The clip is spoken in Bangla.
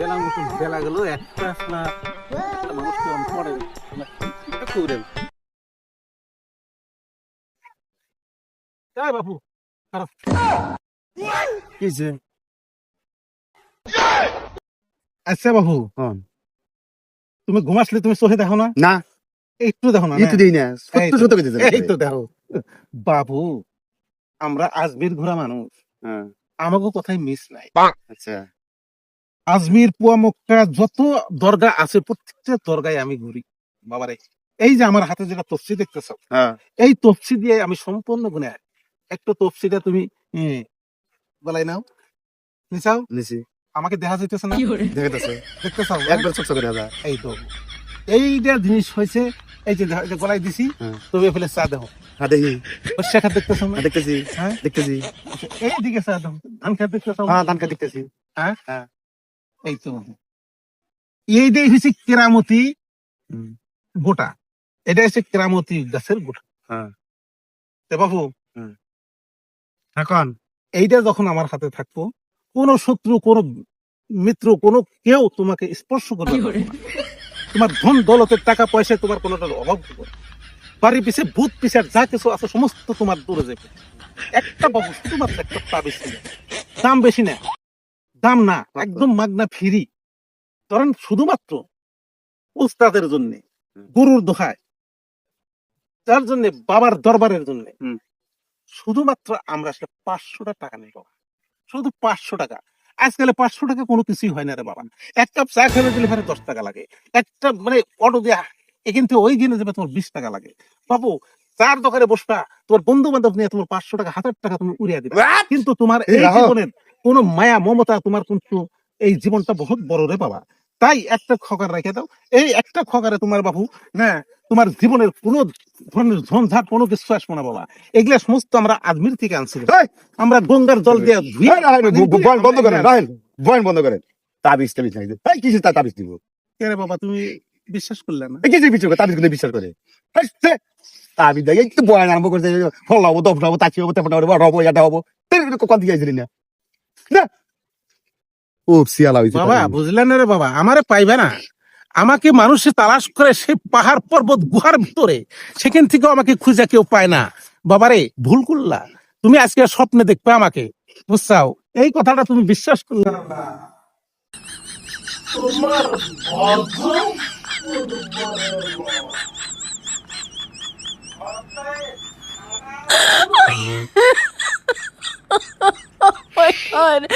বেলার মতন বেলা গেল একটা না। একটা মানুষ কেমন পড়ে না, তাই বাপু কিছে আচ্ছা বাবু হন তুমি ঘুমাসলে তুমি চোখে দেখো না? না। একটু দেখো না না? দেই না। সত্য সত্য কইতেছে এই তো দেখো। বাবু আমরা আজমির ঘোরা মানুষ। হ্যাঁ। আমাকে কথাই মিস নাই। আচ্ছা। আজমির পুয়া মক্কা যত দরগা আছে প্রত্যেকটা দরগায় আমি ঘুরি। বাবারে এই যে আমার হাতে যেটা তফসি দেখতেছ হ্যাঁ। এই তফসি দিয়ে আমি সম্পূর্ণ গুনে একটা তফসিটা তুমি হ্যাঁ, বলাই নাও নিচাও নিছি। আমাকে দেখা যাইতেছে না? দেখাইতেছে। দেখতেছ? একবার চকচক করে দাদা এই তো। এইটা জিনিস হয়েছে এই যে গলায় দিছি হ্যাঁ। তবে ফেলে চা দেহ হ্যাঁ দেখি। শেখা দেখতেছ না? হ্যাঁ দেখতেছি। হ্যাঁ? দেখতেছি। এইদিকে চা দেহ ধান খেতে দেখতেছ? হ্যাঁ ধানকা দেখতেছি। এই তো এইটাই হচ্ছে কেরামতি গোটা এটা হচ্ছে কেরামতি গাছের গোটা। হ্যাঁ। বাবু এখন এইটা যখন আমার হাতে থাকব কোন শত্রু কোন মিত্র কোন কেউ তোমাকে স্পর্শ করবে না। তোমার ধন দৌলতের টাকা পয়সা তোমার কোনোটার অভাব হবে না। বাড়ি পিছে ভূত পিছার যা কিছু আছে সমস্ত তোমার দূরে যাবে। একটা বাবু শুধুমাত্র একটা পা বেশি দাম বেশি না দাম না একদম। মাগনা ফ্রি। ধরেন শুধুমাত্র উস্তাদের জন্য গরুর দোহায় যার জন্য বাবার দরবারের জন্য। শুধুমাত্র আমরা সে পাঁচশোটা টাকা নেই বাবা শুধু পাঁচশো টাকা। আজকাল পাঁচশো টাকা কোনো কিছুই হয় না রে বাবা। এক কাপ চা খেলে দিলে এখানে দশ টাকা লাগে। একটা মানে অটো দেয়া এখান থেকে ওই দিনে যাবে তোমার বিশ টাকা লাগে। বাবু চার দোকানে বসবা তোমার বন্ধু বান্ধব নিয়ে তোমার পাঁচশো টাকা হাজার টাকা তুমি উড়িয়ে দিবে। কিন্তু তোমার এই জীবনের কোন মায়া মমতা তোমার কিন্তু এই জীবনটা বহুত বড় রে বাবা। তাই একটা খকার রেখে দাও। এই একটা খকারে তোমার বাবু না তোমার জীবনের কোন ধরনের ঝঞ্ঝাট কোনো কিছু আসব না বাবা। এগুলা সমস্ত আমরা আজমির থেকে আনছি! আমরা গঙ্গার জল দিয়ে বন্ধ করেন বয়ান বন্ধ করেন। তাবিজ নাই। কিসের তা তাবিজ দিব? কে রে বাবা তুমি বিশ্বাস করলে না? এই কিসের পিছু তাবিজ কিন্তু বিশ্বাস করে। তাবিজ দেয় বয়ান আরম্ভ করতে ফল হব দফ হব তাচি হব তেপটা হব হব এটা হব। কোন দিকে না? ও সিয়ালা হইছে বাবা বুঝলেন না রে বাবা আমারে পাইবে না। আমাকে মানুষে তালাশ করে সে পাহাড় পর্বত গুহার ভিতরে সেখান থেকে আমাকে খুঁজে কেউ পায় না। বাবারে ভুল করলা। তুমি আজকে স্বপ্নে দেখবে আমাকে। বুঝছাও? এই কথাটা তুমি বিশ্বাস করলে না। তোমার on.